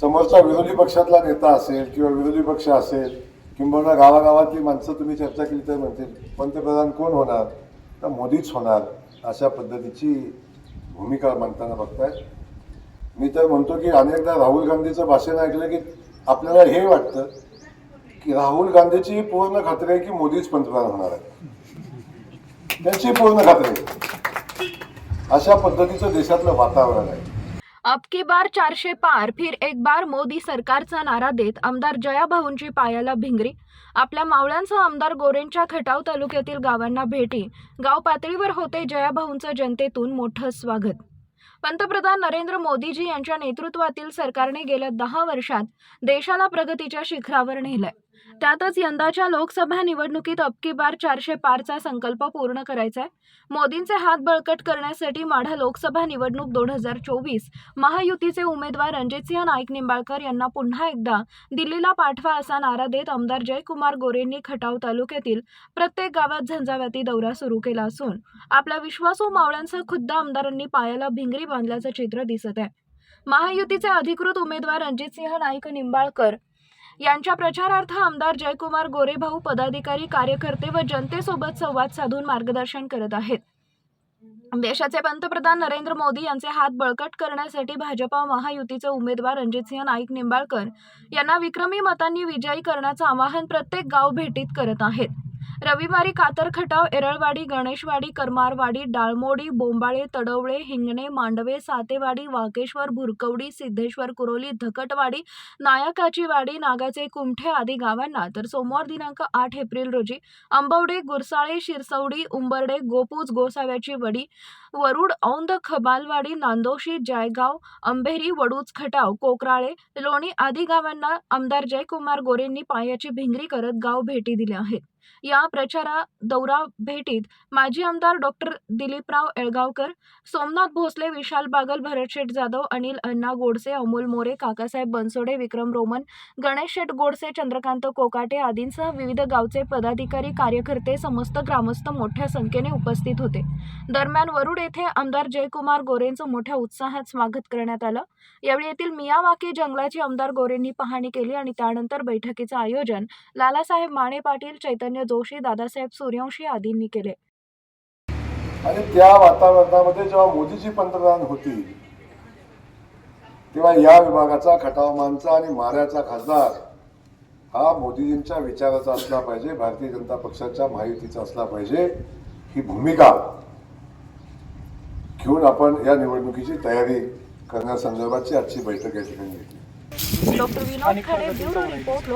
समोरचा विरोधी पक्षातला नेता असेल किंवा विरोधी पक्ष असेल किंबहुना गावागावातली माणसं तुम्ही चर्चा केली तर म्हणतील पंतप्रधान कोण होणार? तर मोदीच होणार अशा पद्धतीची भूमिका मांडताना बघताय. मी तर म्हणतो की अनेकदा राहुल गांधीचं भाषण ऐकलं की आपल्याला हे वाटतं की राहुल गांधीची पूर्ण खात्री आहे की मोदीच पंतप्रधान होणार आहे त्यांची पूर्ण खात्री आहे. अशा पद्धतीचं देशातलं वातावरण आहे. अब की बार चारशे पार फिर एक बार मोदी सरकारचा नारा देत आमदार जयाभाऊंची पायाला भिंगरी. आपल्या मावळ्यांसह आमदार गोरेंच्या खटाव तालुक्यातील गावांना भेटी. गाव पातळीवर होते जयाभाऊंचं जनतेतून मोठं स्वागत. पंतप्रधान नरेंद्र मोदीजी यांच्या नेतृत्वातील सरकारने गेल्या दहा वर्षात देशाला प्रगतीच्या शिखरावर नेलंय. त्यातच यंदाच्या लोकसभा निवडणुकीत अबकी बार चारशे पारचा संकल्प पूर्ण करायचा आहे. मोदींचे हात बळकट करण्यासाठी माढा लोकसभा निवडणूक दोन हजार चोवीस. महायुतीचे उमेदवार रणजितसिंह नाईक निंबाळकर यांना पुन्हा एकदा दिल्लीला पाठवा असा नारा देत आमदार जयकुमार गोरेंनी खटाव तालुक्यातील प्रत्येक गावात झंझावाती दौरा सुरू केला असून आपल्या विश्वासू मावळ्यांसह खुद्द आमदारांनी पायाला भिंगरी बांधल्याचं चित्र दिसत आहे. महायुतीचे अधिकृत उमेदवार रणजितसिंह नाईक निंबाळकर यांच्या प्रचारार्थ आमदार जयकुमार गोरेभाऊ पदाधिकारी कार्यकर्ते व जनतेसोबत संवाद साधून मार्गदर्शन करत आहेत. देशाचे पंतप्रधान नरेंद्र मोदी यांचे हात बळकट करण्यासाठी भाजपा महायुतीचे उमेदवार रणजितसिंह नाईक निंबाळकर यांना विक्रमी मतांनी विजयी करण्याचं आवाहन प्रत्येक गाव भेटीत करत आहेत. रविवारी कातरखटाव एरळवाडी गणेशवाडी करमारवाडी डाळमोडी बोंबाळे तडवळे हिंगणे मांडवे सातेवाडी वाकेश्वर भुरकवडी सिद्धेश्वर कुरोली धकटवाडी नायकाची वाडी नागाचे कुमठे आदी गावांना तर सोमवार दिनांक आठ एप्रिल रोजी आंबवडे गुरसाळे शिरसवडी उंबर्डे गोपूज गोसाव्याची वडी वरुड औंध खबालवाडी नांदोशी जायगाव अंबेरी वडूज खटाव कोकराळे लोणी आदी गावांना आमदार जयकुमार गोरेंनी पायाची भिंगरी करत गाव भेटी दिल्या आहेत या प्रचारा दौरा भेटीत माजी आमदार डॉक्टर दिलीपराव एळगावकर सोमनाथ भोसले विशाल बागल भरतशेठ जाधव अनिल अण्णा गोडसे अमोल मोरे काकासाहेब बनसोडे विक्रम रोमन गणेश शेठ गोडसे चंद्रकांत कोकाटे आदींसह विविध गावचे पदाधिकारी कार्यकर्ते समस्त ग्रामस्थ मोठ्या संख्येने उपस्थित होते. दरम्यान वरुड येथे आमदार जयकुमार गोरेंचं मोठ्या उत्साहात स्वागत करण्यात आलं. यावेळी येथील मियावाकी जंगलाची आमदार गोरेंनी पाहणी केली आणि त्यानंतर बैठकीचं आयोजन लालासाहेब माने पाटील चैतन्य जोशी दादासाहेब सूर्यवंशी आदींनी केले. आणि त्या वातावरणामध्ये जेव्हा मोदीजी पंतप्रधान होती तेव्हा या विभागाचा खटावमानचा आणि माऱ्याचा खासदार हा मोदीजींच्या विचाराचा असला पाहिजे भारतीय जनता पक्षाच्या महायुतीचा असला पाहिजे ही भूमिका घेऊन आपण या निवडणुकीची तयारी करण्यासंदर्भाची आजची बैठक या ठिकाणी घेतली. डॉक्टर विनोद खडे ब्युरो रिपोर्ट